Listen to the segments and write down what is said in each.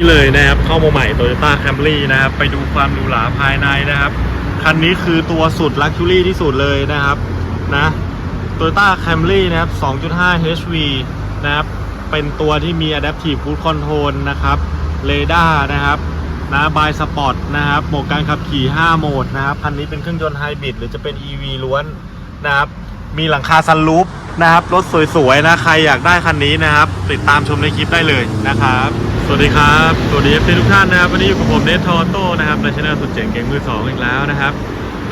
นี่เลยนะครับเข้ามาใหม่ Toyota Camry นะครับไปดูความหรูหราภายในนะครับคันนี้คือตัวสุด Luxury ที่สุดเลยนะครับนะ Toyota Camry นะครับ 2.5 HV นะครับเป็นตัวที่มี Adaptive Cruise Control นะครับเรดาร์นะครับนะบายสปอร์ตนะครับโหมดการขับขี่ 5 โหมดนะครับคันนี้เป็นเครื่องยนต์ไฮบริดหรือจะเป็น EV ล้วนนะครับมีหลังคาซันรูฟนะครับรถสวยๆนะใครอยากได้คันนี้นะครับ ติดตามชมในคลิปได้เลยนะครับ วัสดีครับสวัสดีเอฟซีทุกท่านนะครับวันนี้อยู่กับผมเนททอโต้นะครับในช่องสุดเจ๋งเก่งมือสองอีกแล้วนะครับ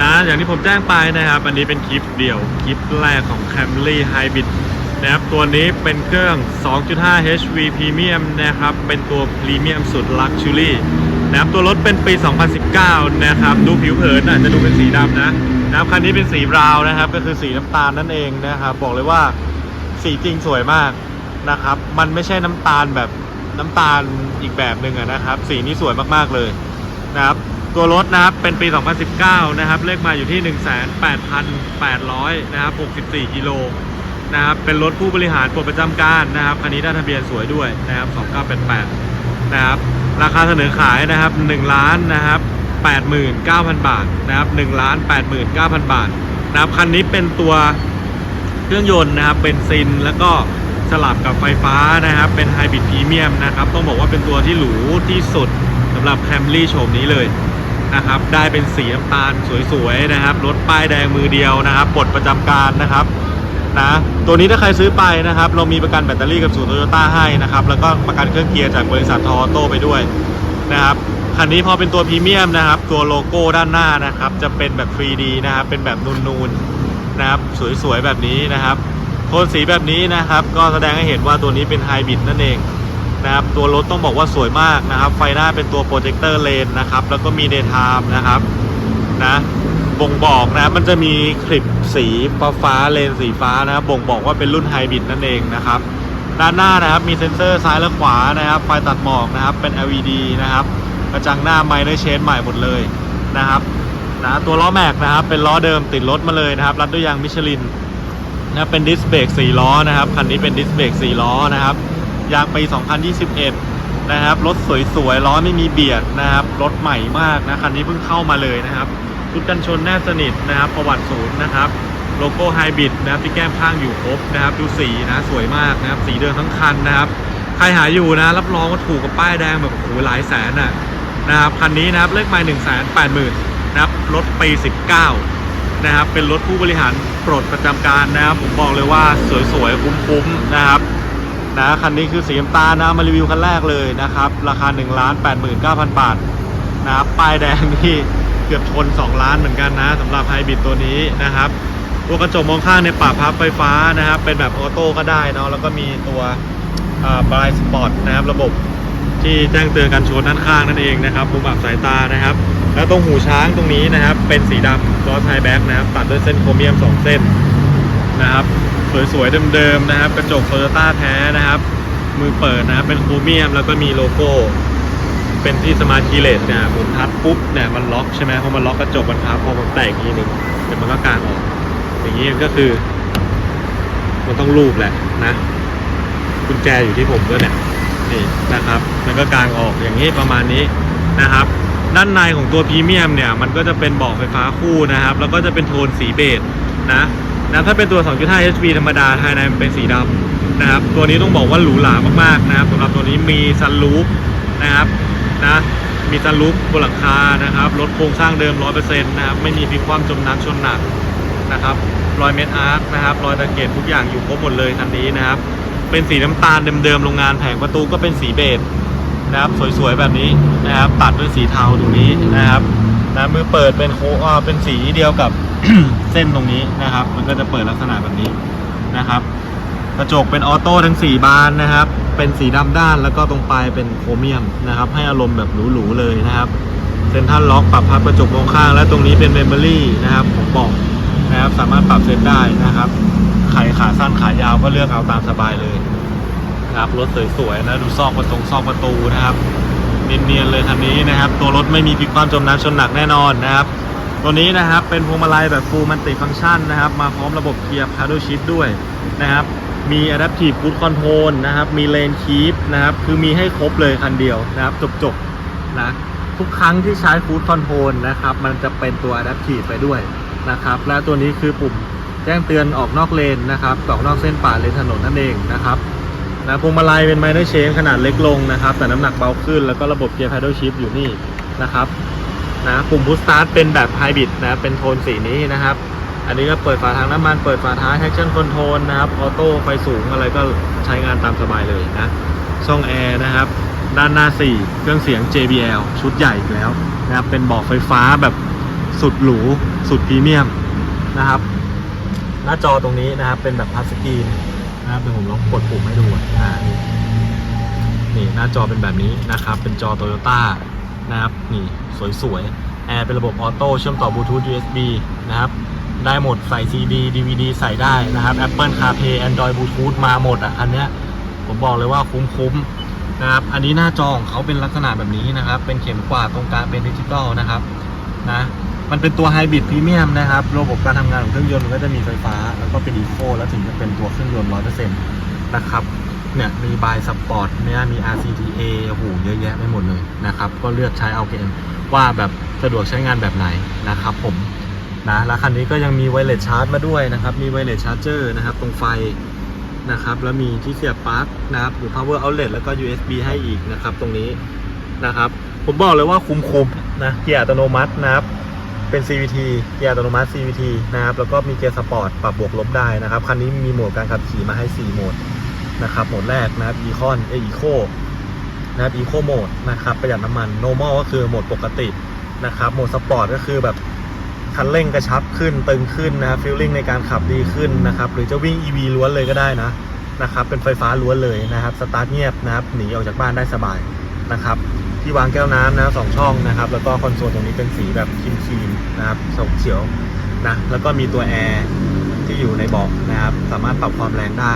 นะอย่างที่ผมแจ้งไปนะครับ อันนี้เป็นคลิปเดี่ยวคลิปแรกของ Camry Hybrid นะครับตัวนี้เป็นเครื่อง 2.5 HV Premium นะครับเป็นตัวพรีเมียมสุด Luxury นะครับตัวรถเป็นปี 2019 นะครับดูผิวเผินอาจจะดูเป็นสีดำนะนะครับคันนี้เป็นสีบราวน์นะครับก็คือสีน้ำตาลนั่นเองนะครับบอกเลยว่าสีจริงสวยมากนะครับมันไม่ใช่น้ำตาลแบบ น้ำตาลอีกแบบหนึ่งนะครับ สีนี้สวยมากๆเลยนะครับ ตัวรถนะครับเป็นปี 2019 นะครับ เลขมาอยู่ที่ 18,800นะครับ64กิโลนะครับ เป็นรถผู้บริหารปลดประจำการนะครับ คันนี้ได้ทะเบียนสวยด้วยนะครับ 2988 นะครับ ราคาเสนอขายนะครับ1ล้านนะครับ89,000 บาทนะครับ1ล้าน89,000 บาทนะครับ คันนี้เป็นตัวเครื่องยนต์นะครับเบนซินแล้วก็ สลับกับไฟฟ้านะครับ เป็นไฮบริดพรีเมียมนะครับ ต้องบอกว่าเป็นตัวที่หรูที่สุดสำหรับแคมรี่โฉมนี้เลยนะครับ ได้เป็นสีน้ำตาลสวยๆนะครับ รถป้ายแดงมือเดียวนะครับปลดประจำการนะครับนะตัวนี้ถ้าใครซื้อไปนะครับ เรามีประกันแบตเตอรี่กับศูนย์โตโยต้าให้นะครับ แล้วก็ประกันเครื่องเกียร์จากบริษัททอโต้ไปด้วยนะครับคันนี้พอเป็นตัวพรีเมียมนะครับ ตัวโลโก้ด้านหน้านะครับ จะเป็นแบบ 3D นะครับ เป็นแบบนูนๆนะครับ สวยๆแบบนี้นะครับ โทนสีแบบนี้นะครับ ก็แสดงให้เห็นว่าตัวนี้เป็นไฮบริดนั่นเองนะครับ ตัวรถต้องบอกว่าสวยมากนะครับ ไฟหน้าเป็นตัวโปรเจคเตอร์เลนนะครับ แล้วก็มีเดย์ไทม์นะครับนะบ่งบอกนะมันจะมีคลิปสีฟ้าฟ้าเลนสีฟ้านะครับบ่งบอกว่าเป็นรุ่นไฮบริดนั่นเองนะครับ ด้านหน้านะครับมีเซ็นเซอร์ซ้ายและขวานะครับ ไฟตัดหมอกนะครับเป็น LED นะครับกระจังหน้าไมเนอร์เชนใหม่หมดเลยนะครับนะตัวล้อแม็กนะครับ เป็นล้อเดิมติดรถมาเลยนะครับ รัดด้วยยางมิชลิน นะเป็นดิสเบรก4ล้อนะครับคันนี้เป็นดิสเบรก4ล้อนะครับยางปี2021 นะครับรถสวยๆล้อไม่มีเบียดนะครับรถใหม่มากนะคันนี้เพิ่งเข้ามาเลยนะครับชุดกันชนแนบสนิทนะครับประวัติศูนย์นะครับโลโก้ไฮบริดนะครับที่แก้มข้างอยู่ครบนะครับดูสีนะสวยมากนะครับสีเดิมทั้งคันนะครับใครหาอยู่นะรับรองว่าถูกกับป้ายแดงแบบโอ้โหหลายแสนน่ะนะครับคันนี้นะครับเลขไมล์หนึ่งแสนแปดหมื่นนะครับรถปีสิบเก้า นะครับ เป็นรถผู้บริหารโปรดประจำการนะครับ ผมบอกเลยว่าสวยๆ คุ้มๆนะครับนะคันนี้คือสีน้ำตาลนะมารีวิวคันแรกเลยนะครับ ราคา1นึ่งล้านแปดหมื่นเก้าพันบาทนะครับป้ายแดงที่เกือบชน 2 ล้านเหมือนกันนะสำหรับไฮบริดตัวนี้นะครับตัวกระจกมองข้างในปรับพับไฟฟ้านะครับ เป็นแบบออโต้ก็ได้เนาะแล้วก็มีตัวบายสปอร์ตนะครับ ระบบที่แจ้งเตือนการชนด้านข้างนั่นเองนะครับมุมอับสายตานะครับ แล้วตรงหูช้างตรงนี้นะครับ เป็นสีดำล้อสไฮแบ็กนะครับ ตัดด้วยเส้นโครเมียม 2 เส้นนะครับ สวยๆเดิมๆนะครับ กระจกโตโยต้าแท้นะครับ มือเปิดนะครับ เป็นโครเมียมแล้วก็มีโลโก้ เป็นที่สมาร์ทคีเลสเนี่ยผมทับปุ๊บเนี่ยมันล็อกใช่ไหมพอมันล็อกกระจกมันพับพอมันแตกอีกทีหนึ่งเดี๋ยวมันก็กางออก อย่างนี้ก็คือ มันต้องรูปแหละนะกุญแจอยู่ที่ผมด้วยเนี่ยนี่นะครับ มันก็กางออกอย่างนี้ประมาณนี้นะครับ ด้านในของตัวพรีเมียมเนี่ยมันก็จะเป็นเบาะไฟฟ้าคู่นะครับ แล้วก็จะเป็นโทนสีเบจนะนะถ้าเป็นตัว 2.5 HP ธรรมดาภายในมันเป็นสีดำนะครับ ตัวนี้ต้องบอกว่าหรูหรามากๆนะครับสำหรับตัวนี้มีซันรูฟนะครับนะมีซันรูฟบนหลังคานะครับรถโครงสร้างเดิม 100%นะครับไม่มีพลิกคว่ำจมน้ำชนหนักนะครับรอยเม็ดอาร์คนะครับรอยตะเกียบทุกอย่างอยู่ครบหมดเลยคันนี้นะครับ เป็นสีน้ำตาลเดิมๆโรงงานแผงประตูก็เป็นสีเบจ นะครับ สวยๆแบบนี้นะครับ ตัดด้วยสีเทาตรงนี้นะครับนะมือเปิดเป็นโคเป็นสีเดียวกับเส้นตรงนี้นะครับ มันก็จะเปิดลักษณะแบบนี้นะครับ กระจกเป็นออโต้ทั้ง 4 บานนะครับ เป็นสีดำด้านแล้วก็ตรงปลายเป็นโครเมียมนะครับ ให้อารมณ์แบบหรูๆเลยนะครับเซ็นทรัลล็อกปรับพับกระจกมองข้าง และตรงนี้เป็นเมมโมรี่นะครับผมบอกนะครับ สามารถปรับเซตได้นะครับใครขาสั้นขายาวก็เลือกเอาตามสบายเลย นะครับ รถสวยๆนะดูซอกประตงซอกประตูนะครับเนียนๆเลยคันนี้นะครับ ตัวรถไม่มีพลิกคว่ำจมน้ำชนหนักแน่นอนนะครับ ตัวนี้นะครับเป็นพวงมาลัยแบบฟูลมัลติฟังก์ชันนะครับ มาพร้อมระบบเกียร์พาร์ดชิพด้วยนะครับ มี Adaptive Cruise Control นะครับ มี Lane Keep นะครับ คือมีให้ครบเลยคันเดียวนะครับ จบๆนะทุกครั้งที่ใช้ Cruise Control นะครับ มันจะเป็นตัว Adaptive ไปด้วยนะครับ และตัวนี้คือปุ่มแจ้งเตือนออกนอกเลนนะครับ ออกนอกเส้นป่าเลนถนนนั่นเองนะครับ นะพวงมาลัยเป็น minor change ขนาดเล็กลงนะครับ แต่น้ำหนักเบาขึ้นแล้วก็ระบบเกียร์ paddle shift อยู่นี่นะครับนะปุ่ม push start เป็นแบบ hybrid นะเป็นโทนสีนี้นะครับ อันนี้ก็เปิดฝาทางน้ำมันเปิดฝาท้าย traction control นะครับออโต้ไฟสูงอะไรก็ใช้งานตามสบายเลยนะช่องแอร์นะครับ ด้านหน้า 4 เครื่องเสียง JBL ชุดใหญ่อีกแล้วนะครับเป็นบอกไฟฟ้าแบบสุดหรูสุดพรีเมียมนะครับ หน้าจอตรงนี้นะครับเป็นแบบพัสสกรีน นะครับเดี๋ยวผมลองกดปุ่มให้ดูอะอ่านี่นี่หน้าจอเป็นแบบนี้นะครับ เป็นจอโตโยต้านะครับนี่สวยๆแอร์เป็นระบบออโต้เชื่อมต่อบลูทูธ USB นะครับ ได้หมดใส่ CD DVD ใส่ได้นะครับ Apple CarPlay Android Bluetooth มาหมดอะอันเนี้ยผมบอกเลยว่าคุ้มๆนะครับ อันนี้หน้าจอของเขาเป็นลักษณะแบบนี้นะครับ เป็นเข็มกวาดตรงกลางเป็นดิจิตอลนะครับนะ มันเป็นตัวไฮบริดพรีเมียมนะครับ ระบบการทำงานของเครื่องยนต์มันก็จะมีไฟฟ้า แล้วก็เป็นอีโคแล้วถึงจะเป็นตัวเครื่องยนต์100%นต์นะครับ เนี่ยมีบายสปอร์ตเนี่ยมี RCTA โอ้โหเยอะแยะไปหมดเลยนะครับ ก็เลือกใช้เอาเองว่าแบบสะดวกใช้งานแบบไหนนะครับผมนะแล้วคันนี้ก็ยังมีไวเลสชาร์จมาด้วยนะครับ มีไวเลสชาร์เจอร์นะครับ ตรงไฟนะครับ แล้วมีที่เสียบปลั๊กนะครับหรือ power outlet แล้วก็ USB ให้อีกนะครับ ตรงนี้นะครับ ผมบอกเลยว่าคุ้มๆนะเกียร์อัตโนมัตินะครับ เป็น CVT เกียร์อัตโนมัติ CVT นะครับ แล้วก็มีเกียร์สปอร์ตปรับบวกลบได้นะครับ คันนี้มีโหมดการขับขี่มาให้ 4 โหมดนะครับ โหมดแรกนะครับ Econ เอ Eco นะครับ Eco Mode นะครับ ประหยัดน้ำมัน Normal ก็คือโหมดปกตินะครับ โหมดสปอร์ตก็คือแบบคันเร่งกระชับขึ้นตึงขึ้นนะครับฟีลลิ่งในการขับดีขึ้นนะครับ หรือจะวิ่ง EV ล้วนเลยก็ได้นะนะครับ เป็นไฟฟ้าล้วนเลยนะครับ สตาร์ทเงียบนะครับ หนีออกจากบ้านได้สบายนะครับ ที่วางแก้วน้ำนะสองช่องนะครับ แล้วก็คอนโซลตรงนี้เป็นสีแบบครีมครีมนะครับสงเขียวนะแล้วก็มีตัวแอร์ที่อยู่ในเบาะนะครับ สามารถปรับความแรงได้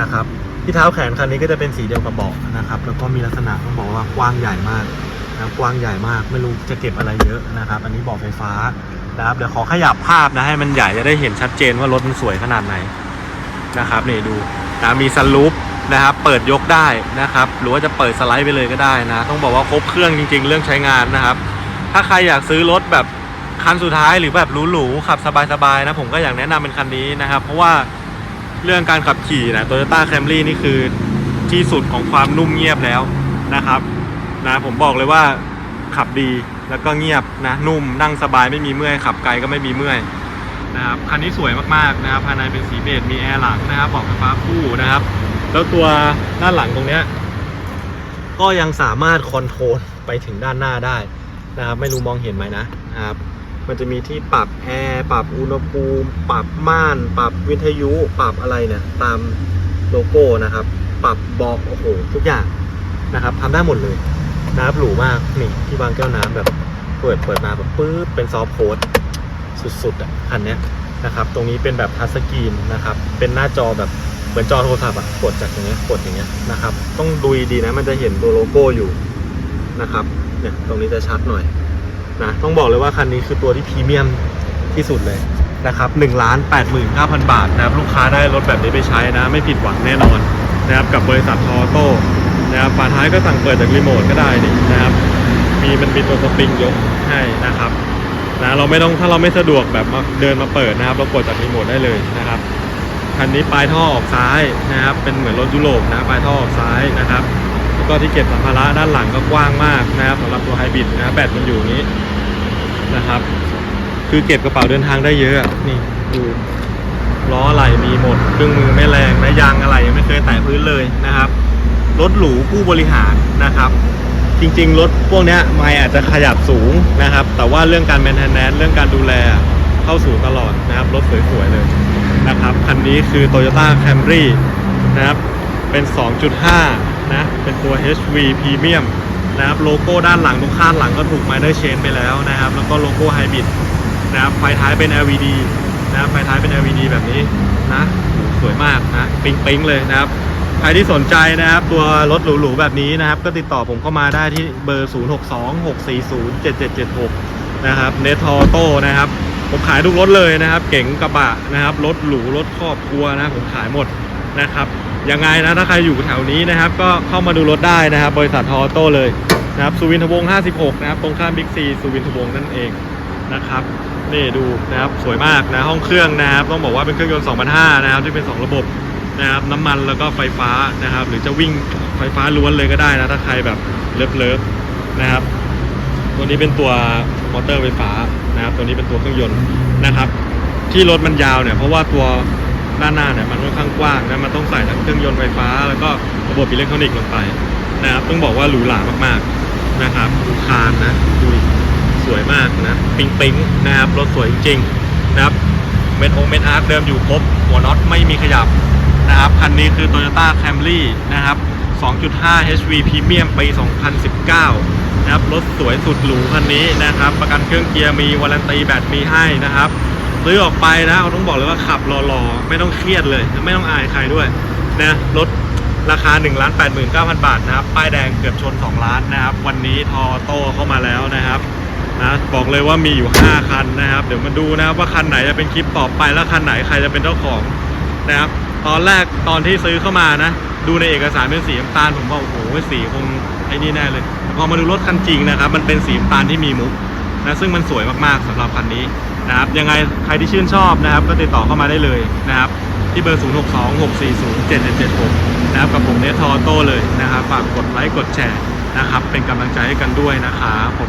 นะครับ ที่เท้าแขนคันนี้ก็จะเป็นสีเดียวกับเบาะนะครับ แล้วก็มีลักษณะต้องบอกว่ากว้างใหญ่มากนะกว้างใหญ่มากไม่รู้จะเก็บอะไรเยอะนะครับ อันนี้เบาะไฟฟ้านะครับเดี๋ยวขอขยับภาพนะให้มันใหญ่จะได้เห็นชัดเจนว่ารถมันสวยขนาดไหนนะครับนี่ดูนะมีซันรูป นะครับ เปิดยกได้นะครับ หรือว่าจะเปิดสไลด์ไปเลยก็ได้นะ ต้องบอกว่าครบเครื่องจริง ๆ เรื่องใช้งานนะครับ ถ้าใครอยากซื้อรถแบบคันสุดท้ายหรือแบบหรูๆขับสบายๆนะผมก็อยากแนะนำเป็นคันนี้นะครับ เพราะว่าเรื่องการขับขี่นะ Toyota Camry นี่คือที่สุดของความนุ่มเงียบแล้วนะครับนะผมบอกเลยว่าขับดีแล้วก็เงียบนะนุ่มนั่งสบายไม่มีเมื่อยขับไกลก็ไม่มีเมื่อยนะครับคันนี้สวยมากๆนะครับภายในเป็นสีเบจมีแอร์หลังนะครับบอกไฟฟ้าคู่นะครับ แล้วตัวด้านหลังตรงเนี้ยก็ยังสามารถคอนโทรลไปถึงด้านหน้าได้นะครับไม่รู้มองเห็นไหมนะนะครับมันจะมีที่ปรับแอร์ปรับอุณหภูมิ ปรับม่าน ปรับวิทยุปรับอะไรเนี่ยตามโลโก้นะครับ ปรับบอกโอ้โหทุกอย่างนะครับทำได้หมดเลยนะครับหรูมากนี่ที่วางแก้วน้ำแบบเปิดเปิดมาแบบปื๊บเป็นซอฟต์โค้ดสุดๆอะอันเนี้ยนะครับ ตรงนี้เป็นแบบทัชสกรีนนะครับ เป็นหน้าจอแบบ เหมือนจอโทรศัพท์อะกดจากอย่างเงี้ยกดอย่างเงี้ยนะครับ ต้องดูดีนะมันจะเห็นตัวโลโก้อยู่นะครับเนี่ยตรงนี้จะชัดหน่อยนะต้องบอกเลยว่าคันนี้คือตัวที่พรีเมียมที่สุดเลยนะครับหนึ่งล้านแปดหมื่นเก้าพันบาทนะครับลูกค้าได้รถแบบนี้ไปใช้นะ ไม่ผิดหวังแน่นอนนะครับกับบริษัททอโต้นะครับฝาท้ายก็สั่งเปิดจากรีโมทก็ได้นี่นะครับ มีมันมีตัวสปริงยกให้นะครับนะเราไม่ต้องถ้าเราไม่สะดวกแบบมาเดินมาเปิดนะครับ เรากดจากรีโมทได้เลยนะครับ คันนี้ปลายท่อออกซ้ายนะครับ เป็นเหมือนรถยุโรปนะปลายท่อออกซ้ายนะครับ แล้วก็ที่เก็บสัมภาระด้านหลังก็กว้างมากนะครับสำหรับตัวไฮบริดนะแบตมันอยู่นี้นะครับ คือเก็บกระเป๋าเดินทางได้เยอะนี่ดูล้ออะไรมีหมดเครื่องมือไม่แรงนะยางอะไรยังไม่เคยแตะพื้นเลยนะครับรถหรูผู้บริหารนะครับ จริงๆ รถพวกนี้ไม่อาจจะขยับสูงนะครับ แต่ว่าเรื่องการแมนเทนแนนเรื่องการดูแล เข้าสู่ตลอดนะครับ รถสวยๆเลยนะครับ คันนี้คือ Toyota Camry นะครับ เป็น 2.5 นะ เป็นตัว HV Premium นะครับ โลโก้ด้านหลังตรงข้างหลังก็ถูก Minor Change ไปแล้วนะครับ แล้วก็โลโก้ Hybrid นะครับ ไฟท้ายเป็น LED นะครับ ไฟท้ายเป็น LED แบบนี้นะสวยมากนะ ปิ๊งๆ เลยนะครับใครที่สนใจนะครับตัวรถหรูๆแบบนี้นะครับ ก็ติดต่อผมเข้ามาได้ที่เบอร์ 0626407776 นะครับเนทอโต้นะครับ ผมขายทุกรถเลยนะครับ เก๋งกระบะนะครับ รถหรูรถครอบครัวนะผมขายหมดนะครับยังไงนะถ้าใครอยู่แถวนี้นะครับ ก็เข้ามาดูรถได้นะครับ บริษัททอโต้เลยนะครับสุวินทวงศ์56 นะครับ ตรงข้ามบิ๊กซีสุวินทวงศ์นั่นเองนะครับนี่ดูนะครับสวยมากนะห้องเครื่องนะครับ ต้องบอกว่าเป็นเครื่องยนต์2005 นะครับ ที่เป็น 2 ระบบนะครับน้ำมันแล้วก็ไฟฟ้านะครับ หรือจะวิ่งไฟฟ้าล้วนเลยก็ได้นะถ้าใครแบบเลิฟเลิฟนะครับ ตัวนี้เป็นตัวมอเตอร์ไฟฟ้านะครับ ตัวนี้เป็นตัวเครื่องยนต์นะครับ ที่รถมันยาวเนี่ยเพราะว่าตัวด้านหน้าเนี่ยมันค่อนข้างกว้างนะมันต้องใส่ทั้งเครื่องยนต์ไฟฟ้า แล้วก็ระบบอิเล็กทรอนิกส์ลงไปนะครับ ต้องบอกว่าหรูหรามากๆนะครับดูคานนะดูสวยมากนะปิ๊งปิ๊งๆนะครับรถสวยจริงๆนะครับเม็ดองเม็ดอาร์คเดิมอยู่ครบหัวน็อตไม่มีขยับนะครับคันนี้คือ Toyota Camry นะครับ 2.5 HV Premium ปี 2019 นะครับรถสวยสุดหรูคันนี้นะครับ ประกันเครื่องเกียร์มีวารันตีแบตมีให้นะครับซื้อออกไปนะเราต้องบอกเลยว่าขับรอๆไม่ต้องเครียดเลย ไม่ต้องอายใครด้วยนะรถราคา1 8 9 0 0 0บาทนะครับ ป้ายแดงเกือบชน 2 ล้านนะครับ วันนี้ทอโต้เข้ามาแล้วนะครับนะบอกเลยว่ามีอยู่ 5 คันนะครับ เดี๋ยวมาดูนะครับว่าคันไหนจะเป็นคลิปต่อไปแล้วคันไหนใครจะเป็นเจ้าของนะครับ ตอนแรกตอนที่ซื้อเข้ามานะ ดูในเอกสารเป็นสีน้ำตาลผมว่าโอ้โหสีคง ไอ้นี่แน่เลยพอมาดูรถคันจริงนะครับ มันเป็นสีน้ำตาลที่มีมุกนะซึ่งมันสวยมากๆสำหรับคันนี้นะครับยังไงใครที่ชื่นชอบนะครับ ก็ติดต่อเข้ามาได้เลยนะครับ ที่เบอร์ 0 6 2 6 4 0 7 7 7 6 นะครับ กับผมเนททอโต้เลยนะครับฝากกดไลค์กดแชร์นะครับ เป็นกำลังใจให้กันด้วยนะครับผม